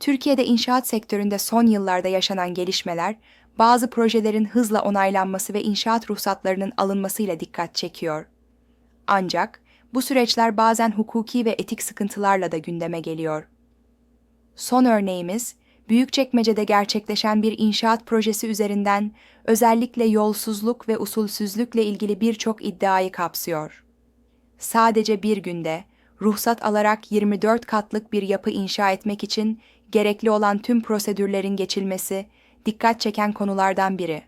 Türkiye'de inşaat sektöründe son yıllarda yaşanan gelişmeler, bazı projelerin hızla onaylanması ve inşaat ruhsatlarının alınmasıyla dikkat çekiyor. Ancak bu süreçler bazen hukuki ve etik sıkıntılarla da gündeme geliyor. Son örneğimiz, Büyükçekmece'de gerçekleşen bir inşaat projesi üzerinden özellikle yolsuzluk ve usulsüzlükle ilgili birçok iddiayı kapsıyor. Sadece bir günde ruhsat alarak 24 katlık bir yapı inşa etmek için gerekli olan tüm prosedürlerin geçilmesi dikkat çeken konulardan biri.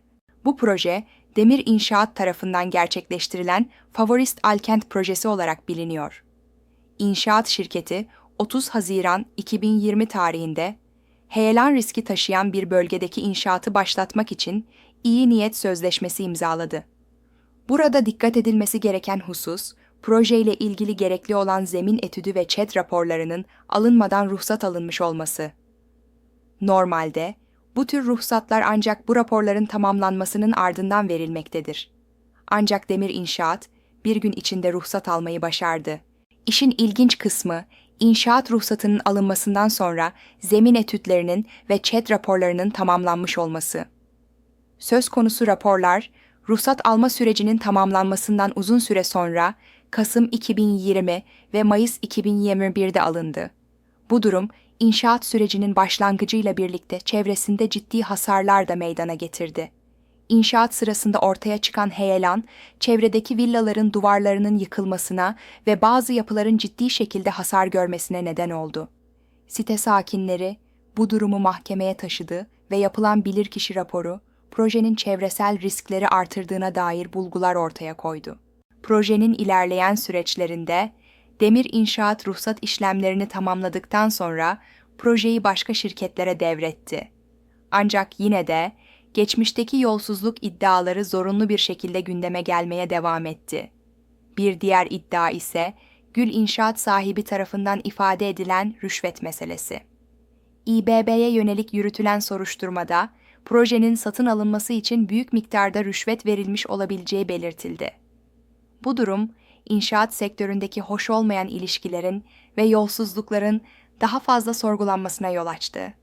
Bu proje Demir İnşaat tarafından gerçekleştirilen Favorist Alkent projesi olarak biliniyor. İnşaat şirketi 30 Haziran 2020 tarihinde heyelan riski taşıyan bir bölgedeki inşaatı başlatmak için iyi niyet sözleşmesi imzaladı. Burada dikkat edilmesi gereken husus, projeyle ilgili gerekli olan zemin etüdü ve ÇED raporlarının alınmadan ruhsat alınmış olması. Normalde bu tür ruhsatlar ancak bu raporların tamamlanmasının ardından verilmektedir. Ancak Demir İnşaat bir gün içinde ruhsat almayı başardı. İşin ilginç kısmı, inşaat ruhsatının alınmasından sonra zemin etütlerinin ve ÇED raporlarının tamamlanmış olması. Söz konusu raporlar, ruhsat alma sürecinin tamamlanmasından uzun süre sonra Kasım 2020 ve Mayıs 2021'de alındı. Bu durum, inşaat sürecinin başlangıcıyla birlikte çevresinde ciddi hasarlar da meydana getirdi. İnşaat sırasında ortaya çıkan heyelan, çevredeki villaların duvarlarının yıkılmasına ve bazı yapıların ciddi şekilde hasar görmesine neden oldu. Site sakinleri bu durumu mahkemeye taşıdı ve yapılan bilirkişi raporu, projenin çevresel riskleri artırdığına dair bulgular ortaya koydu. Projenin ilerleyen süreçlerinde Demir İnşaat ruhsat işlemlerini tamamladıktan sonra projeyi başka şirketlere devretti. Ancak yine de geçmişteki yolsuzluk iddiaları zorunlu bir şekilde gündeme gelmeye devam etti. Bir diğer iddia ise Gül İnşaat sahibi tarafından ifade edilen rüşvet meselesi. İBB'ye yönelik yürütülen soruşturmada projenin satın alınması için büyük miktarda rüşvet verilmiş olabileceği belirtildi. Bu durum, inşaat sektöründeki hoş olmayan ilişkilerin ve yolsuzlukların daha fazla sorgulanmasına yol açtı.